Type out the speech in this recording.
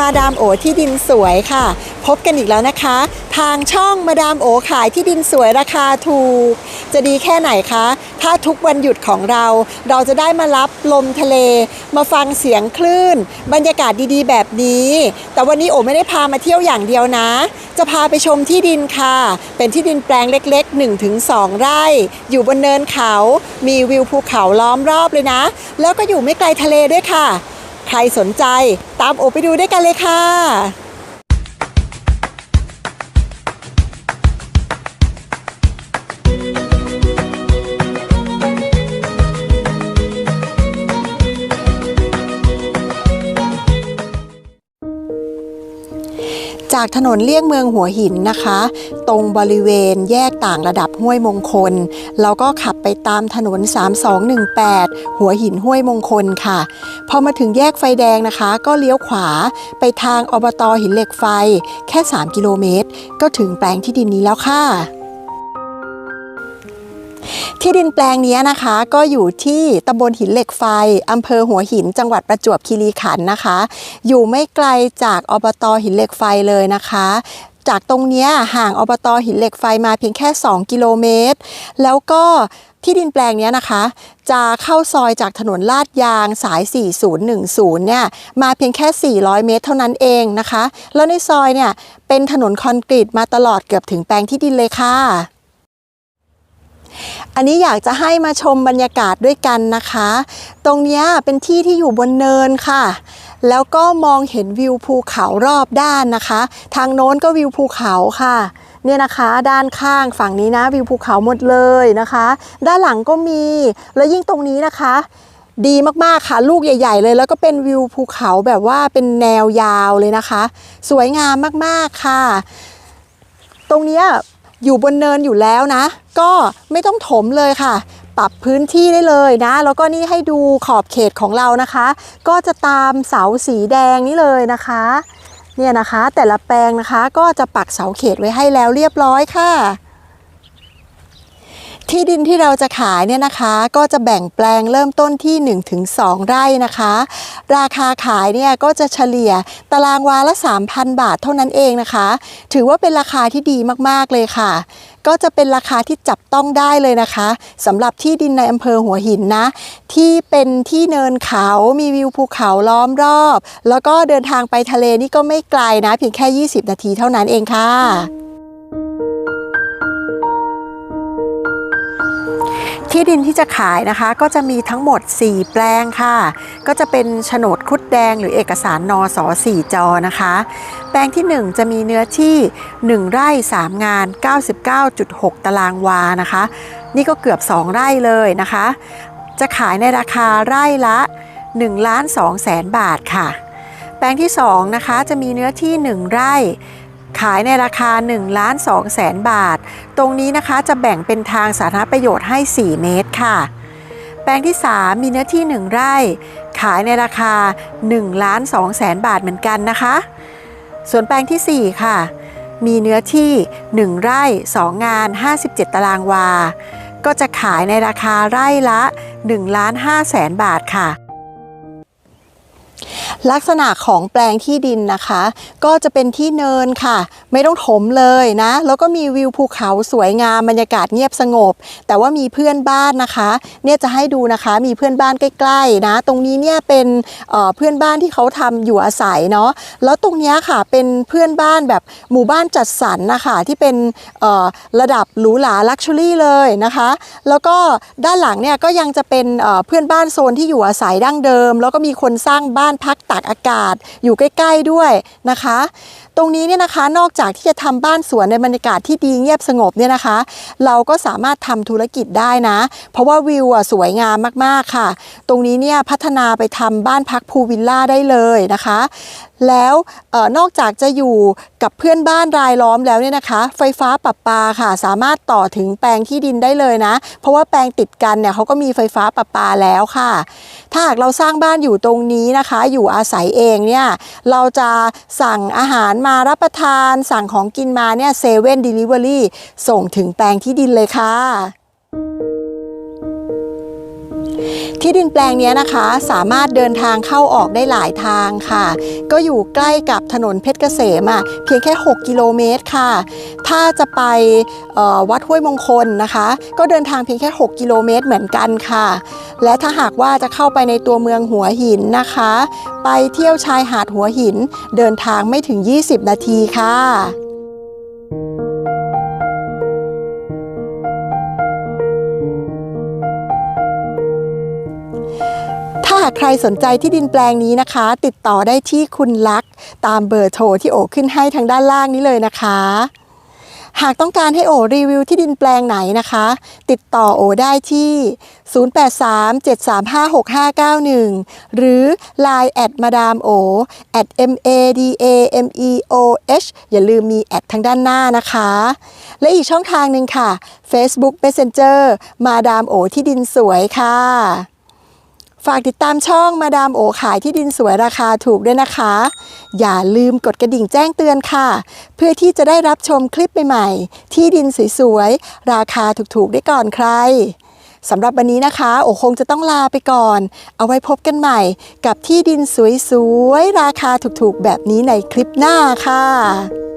มาดามโอที่ดินสวยค่ะ พบกันอีกแล้วนะคะ ทางช่องมาดามโอขายที่ดินสวยราคาถูก จะดีแค่ไหนคะ ถ้าทุกวันหยุดของเรา เราจะได้มารับลมทะเล มาฟังเสียงคลื่น บรรยากาศดีๆ แบบนี้ แต่วันนี้โอไม่ได้พามาเที่ยวอย่างเดียวนะ จะพาไปชมที่ดินค่ะ เป็นที่ดินแปลงเล็ก ๆ 1-2 ไร่ อยู่บนเนินเขา มีวิวภูเขาล้อมรอบเลยนะ แล้วก็อยู่ไม่ไกลทะเลด้วยค่ะ ใครสนใจตามโอไปดูด้วยกันเลยค่ะ จากถนนเลี่ยงเมืองหัวหินนะคะ ตรงบริเวณแยกต่างระดับห้วยมงคล แล้วก็ขับไปตามถนน 3218 หัวหินห้วยมงคลค่ะ พอมาถึงแยกไฟแดงนะคะ ก็เลี้ยวขวาไปทางอบตหินเหล็กไฟ แค่ 3 กิโลเมตร ก็ถึงแปลงที่ดินนี้แล้วค่ะ ที่ดินแปลงนี้นะคะก็อยู่ที่ตำบลหินเหล็กไฟอำเภอหัวหิน จังหวัดประจวบคีรีขันธ์นะคะ อยู่ไม่ไกลจากอบตหินเหล็กไฟเลยนะคะ จากตรงนี้ห่างอบตหินเหล็กไฟมาเพียงแค่ 2 กิโลเมตร แล้วก็ที่ดินแปลงนี้นะคะ จะเข้าซอยจากถนนลาดยางสาย 4010 เนี่ย มาเพียงแค่ 400 เมตรเท่านั้นเองนะคะ แล้วในซอยเนี่ยเป็นถนนคอนกรีตมาตลอดเกือบถึงแปลงที่ดินเลยค่ะ อันนี้อยากจะให้มาชมบรรยากาศด้วยกันนะคะ ตรงนี้เป็นที่ที่อยู่บนเนินค่ะ แล้วก็มองเห็นวิวภูเขารอบด้านนะคะ ทางโน้นก็วิวภูเขาค่ะเนี่ยนะคะด้านข้างฝั่งนี้นะวิวภูเขาหมดเลยนะคะ ด้านหลังก็มีแล้วยิ่งตรงนี้นะคะ ดีมากๆค่ะลูกใหญ่ ๆ เลย แล้วก็เป็นวิวภูเขาแบบว่าเป็นแนวยาวเลยนะคะ สวยงามมากๆค่ะ ตรงนี้ อยู่บนเนินอยู่แล้วนะ ก็ไม่ต้องถมเลยค่ะ ปรับพื้นที่ได้เลยนะ แล้วก็นี่ให้ดูขอบเขตของเรานะคะ ก็จะตามเสาสีแดงนี้เลยนะคะเนี่ยนะคะแต่ละแปลงนะคะก็จะปักเสาเขตไว้ให้แล้วเรียบร้อยค่ะ ที่ดินที่เราจะขายเนี่ยนะคะก็จะแบ่งแปลงเริ่มต้นที่ 1-2 ไร่นะคะ ราคาขายเนี่ยก็จะเฉลี่ยตารางวาละ 3,000 บาทเท่านั้นเองนะคะ ถือว่าเป็นราคาที่ดีมากๆเลยค่ะ ก็จะเป็นราคาที่จับต้องได้เลยนะคะสำหรับที่ดินในอำเภอหัวหินนะ ที่เป็นที่เนินเขามีวิวภูเขาล้อมรอบ แล้วก็เดินทางไปทะเลนี่ก็ไม่ไกลนะ เพียงแค่ 20 นาทีเท่านั้นเองค่ะ ที่ดินที่จะขายนะคะ ก็จะมีทั้งหมด 4 แปลงค่ะ ก็จะเป็นโฉนดคุดแดงหรือเอกสารนอสอ4จอนะคะ แปลงที่ 1 จะมีเนื้อที่ 1 ไร่ 3 งาน 99.6 ตารางวานะคะ นี่ก็เกือบ 2 ไร่เลยนะคะ จะขายในราคาไร่ละ1ล้าน2แสนบาทค่ะ แปลงที่ 2 นะคะ จะมีเนื้อที่ 1 ไร่ ขายในราคา1ล้าน2แสนบาท ตรงนี้นะคะจะแบ่งเป็นทางสาธารณประโยชน์ให้ 4 เมตรค่ะ แปลงที่ 3 มีเนื้อที่ 1 ไร่ ขายในราคา1ล้าน2แสนบาทเหมือนกันนะคะ ส่วนแปลงทีสี่4 ค่ะ มีเนื้อที่ 1 ไร่ 2 งาน 57 ตารางวา ก็จะขายในราคาไร่ละ1ล้าน5แสนบาทค่ะ ลักษณะของแปลงที่ดินนะคะ ก็จะเป็นที่เนินค่ะ ไม่ต้องถมเลยนะ แล้วก็มีวิวภูเขาสวยงามบรรยากาศเงียบสงบ แต่ว่ามีเพื่อนบ้านนะคะ เนี่ยจะให้ดูนะคะมีเพื่อนบ้านใกล้ๆนะ ตรงนี้เนี่ยเป็นเเพื่อนบ้านที่เขาทำอยู่อาศัยเนาะแล้วตรงนี้ค่ะเป็นเพื่อนบ้านแบบหมู่บ้านจัดสรรนะคะที่เป็นระดับหรูหราลักชัวรี่เลยนะคะ แล้วก็ด้านหลังเนี่ยก็ยังจะเป็นเเพื่อนบ้านโซนที่อยู่อาศัยดั้งเดิม แล้วก็มีคนสร้างบ้านพักตากอากาศ อยู่ใกล้ ๆด้วยนะคะตรงนี้เนี่ยนะคะนอกจากที่จะทำบ้านสวนในบรรยากาศที่ดีเงียบสงบเนี่ยนะคะ เราก็สามารถทำธุรกิจได้นะ เพราะว่าวิวอะสวยงามมากๆค่ะ ตรงนี้เนี่ยพัฒนาไปทำบ้านพักพูลวิลล่าได้เลยนะคะ แล้วออนอกจากจะอยู่กับเพื่อนบ้านรายล้อมแล้วเนี่ยนะคะ ไฟฟ้าประปาค่ะ สามารถต่อถึงแปลงที่ดินได้เลยนะ เพราะว่าแปลงติดกันเนี่ยเขาก็มีไฟฟ้าประปาแล้วค่ะ ถ้าหากเราสร้างบ้านอยู่ตรงนี้นะคะ อยู่อาศัยเองเนี่ยเราจะสั่งอาหารมาารับประทานสั่งของกินมาเนี่ยเซเว่นเดลิเวอรี่ส่งถึงแปลงที่ดินเลยค่ะ ที่ดินแปลงนี้นะคะสามารถเดินทางเข้าออกได้หลายทางค่ะ ก็อยู่ใกล้กับถนนเพชรเกษมอะเพียงแค่ 6 กิโลเมตรค่ะ ถ้าจะไปวัดห้วยมงคลนะคะ ก็เดินทางเพียงแค่ 6 กิโลเมตรเหมือนกันค่ะ และถ้าหากว่าจะเข้าไปในตัวเมืองหัวหินนะคะ ไปเที่ยวชายหาดหัวหิน เดินทางไม่ถึง 20 นาทีค่ะากใครสนใจที่ดินแปลงนี้นะคะ ติดต่อได้ที่คุณลักษ์ตามเบอร์โทรที่โอขึ้นให้ทางด้านล่างนี้เลยนะคะ หากต้องการให้โอรีวิวที่ดินแปลงไหนนะคะ ติดต่อโอได้ที่ 0837356591 หรือ Line แอดมาดามโอ at m a d a m e o h อย่าลืมมีแอดทางด้านหน้านะคะ และอีกช่องทางหนึ่งค่ะ Facebook Messenger มาดามโอที่ดินสวยค่ะ ฝากติดตามช่องมาดามโอขายที่ดินสวยราคาถูกด้วยนะคะ อย่าลืมกดกระดิ่งแจ้งเตือนค่ะ เพื่อที่จะได้รับชมคลิปใหม่ๆ ที่ดินสวยๆ ราคาถูกๆ ได้ก่อนใครสำหรับวันนี้นะคะ โอคงจะต้องลาไปก่อน เอาไว้พบกันใหม่กับที่ดินสวยๆ ราคาถูกๆ แบบนี้ในคลิปหน้าค่ะ